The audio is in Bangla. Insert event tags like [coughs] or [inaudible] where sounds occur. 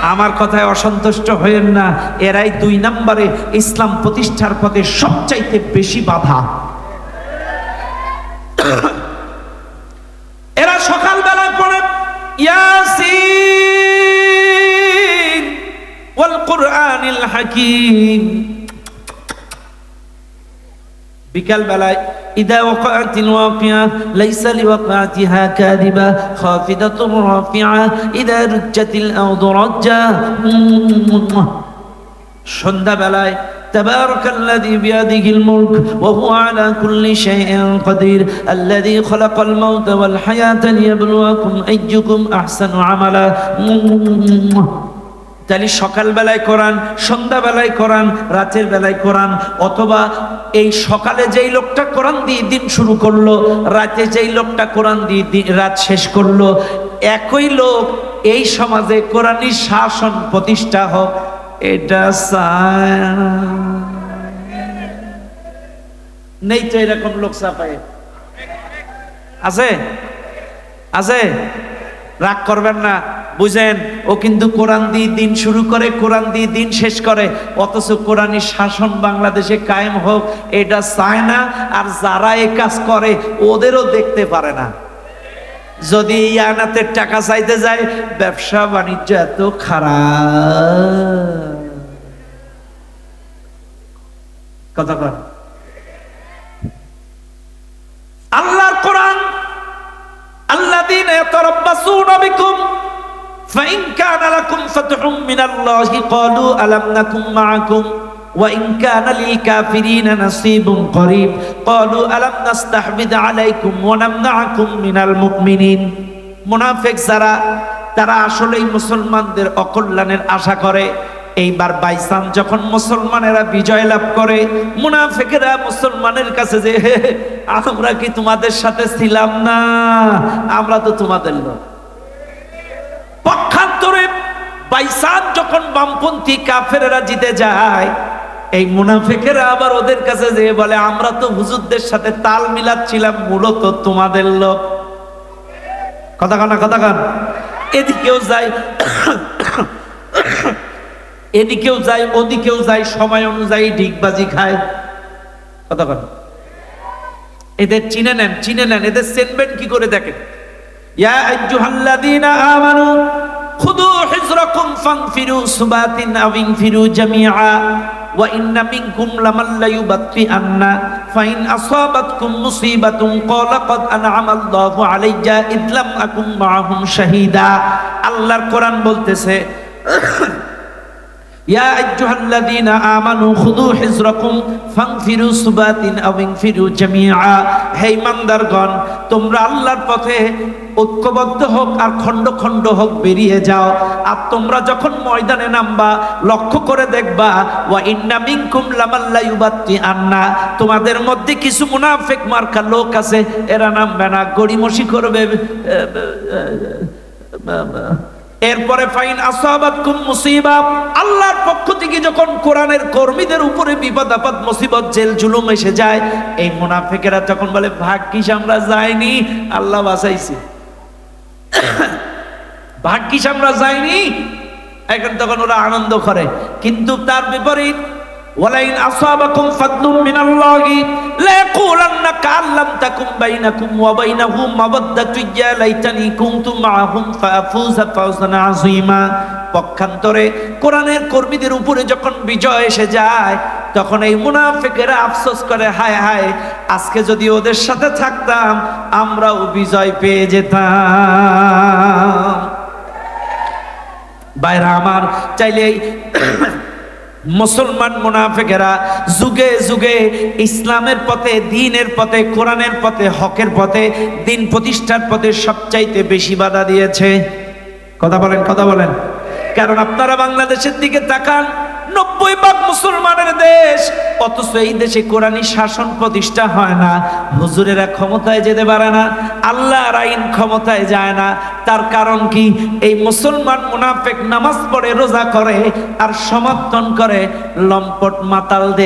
আমার কথায় অসন্তুষ্ট হয়েন না। এরাই দুই নম্বরে ইসলাম প্রতিষ্ঠার পথে সবচাইতে বেশি বাধা। [coughs] এরা সকালবেলায় পড়ে, ইয়াসিন ওয়াল কুরআনিল হাকিম। বিকাল বেলায় إذا وقعت الواقعة ليس لوقعتها كاذبة خافضة رافعة إذا رجت الأرض رجا সন্ধ্যা বেলায় تبارك الذي بيده الملك وهو على كل شيء قدير الذي خلق الموت والحياة ليبلوكم أيكم أحسن عملا তাহলে সকালবেলায় কোরআন, সন্ধ্যাবেলায় কোরআন, রাতের বেলায় কোরআন, অথবা এই সকালে যেই লোকটা কোরআন দিয়ে দিন শুরু করল, রাতে যেই লোকটা কোরআন দিয়ে রাত শেষ করল, একই লোক এই সমাজে কোরআনী শাসন প্রতিষ্ঠা হোক, এটা নেই তো এরকম লোক চাপায় আছে? আছে? রাগ করবেন না। বুঝেন? ও কিন্তু কোরআন দিয়ে দিন শুরু করে, কোরআন দিয়ে দিন শেষ করে। অথচ কোরআনের শাসন বাংলাদেশে কায়েম হোক, এটা চায় না, আর যারা এ কাজ করে, ওদেরও দেখতে পারে না। যদি ইয়ানাতের টাকা চাইতে যায়, ব্যবসা বাণিজ্য এত খারাপ। আল্লাহর কোরআন, আল্লাহ দিন এত রব্বাসুন বিকুম فإن كان لكم فتح من الله قالوا ألم نكن معكم وإن كان للكافرين نصيب قريب قالوا ألم نستحبذ عليكم ونمنعكم من المؤمنين মুনাফিক যারা তারা আসলেই মুসলমানদের অকল্যাণের আশা করে এইবার বাইসান যখন মুসলমানেরা বিজয় লাভ করে মুনাফিকেরা মুসলমানের কাছে যে "হে, হে, আমরা কি তোমাদের সাথে ছিলাম না আমরা তো তোমাদের লোক পক্ষান্তরে বাইসান যখন বামপন্থী কাফেরেরা জিতে যায়, এই মুনাফিকেরা আবার ওদের কাছে যে বলে, আমরা তো হুজুরদের সাথে তাল মিলাচ্ছিলাম, মূলত তোমাদের লোক। কথা কানা কথা কান। এদিকেও যায় এদিকেও যায়, ওদিকেও যায়, সময় অনুযায়ী ডিগবাজি খায়। কথা কান। এদের চিনে নেন চিনে নেন, এদের সেনবেন কি করে দেখেন? ইয়া আইয়ুহাল্লাযীনা আমানু খুদু হিজরাকুম ফানফিরু সুবাতিন আও ইনফিরু জামিআ, ওয়া ইন্না মিনকুম লামান লা ইউবাত্তিআন্না, ফাইন আসাবাতকুম মুসিবাতুন ক্বালা ক্বাদ আনআমাল্লাহু আলাইয়া ইদ লাম আকুম মাআহুম শাহীদা। আল্লাহর কোরআন বলতেছে পথে ঐক্যবদ্ধ হোক আর খণ্ড খণ্ড হোক বেরিয়ে যাও। আর তোমরা যখন ময়দানে নামবা, লক্ষ্য করে দেখবা, ওয়া ইন্না মিনকুম লামাল্লা ইউবাত্তি আন্না। তোমাদের মধ্যে কিছু মুনাফিক মার্কা লোক আছে, এরা নামবে না। গড়িমসি করবে এরপরে ফাইন আসাবাতকুম মুসিবা। পক্ষ থেকে যখন কোরআনের কর্মীদের উপরে বিপদ, আপদ, মুসিবত, জেল, জুলুম এসে যায়, এই মুনাফিকেরা তখন বলে ভাগ্যিস আমরা যাইনি। আল্লাহ বাঁচাইছে। [coughs] ভাগ্যিস আমরা যাইনি। এখন তখন ওরা আনন্দ করে। কিন্তু তার বিপরীত, ওয়ালাইন আসাবাকুম ফাদলুম মিনাল্লাহি লা ইয়াকুলান্না তাকুম বাইনাকুম ওয়া বাইনাহুম মাওয়াদ্দাতু ইয়া লাইতানি কুনতু মাআহুম ফাফুজা ফাওজান আযীমা। পক্ষান্তরে কোরআনের কর্মীদের উপরে যখন বিজয় এসে যায়, তখন এই মুনাফিকেরা আফসোস করে, হায় হায়, আজকে যদি ওদের সাথে থাকতাম, আমরাও বিজয় পেয়ে যেতাম। বাইরা আমার, চাইলে মুসলমান মুনাফেকেরা যুগে যুগে ইসলামের পথে, দিনের পথে, কোরআনের পথে, হকের পথে, দিন প্রতিষ্ঠার পথে সবচাইতে বেশি বাধা দিয়েছে। কথা বলেন কথা বলেন। কারণ আপনারা বাংলাদেশের দিকে তাকান, নব্বই ভাগ মুসলমানের দেশ, অথচ এই দেশে কোরআনী শাসন প্রতিষ্ঠা হয় না। হুজুরেরা ক্ষমতায় যেতে পারে না, আল্লাহর আইন ক্ষমতায় যায় না। তার কারণ কি? এই মুসলমান মুনাফেক নামাজ পড়ে, রোজা করে আর সমর্থন করে লম্পট মাতালদের।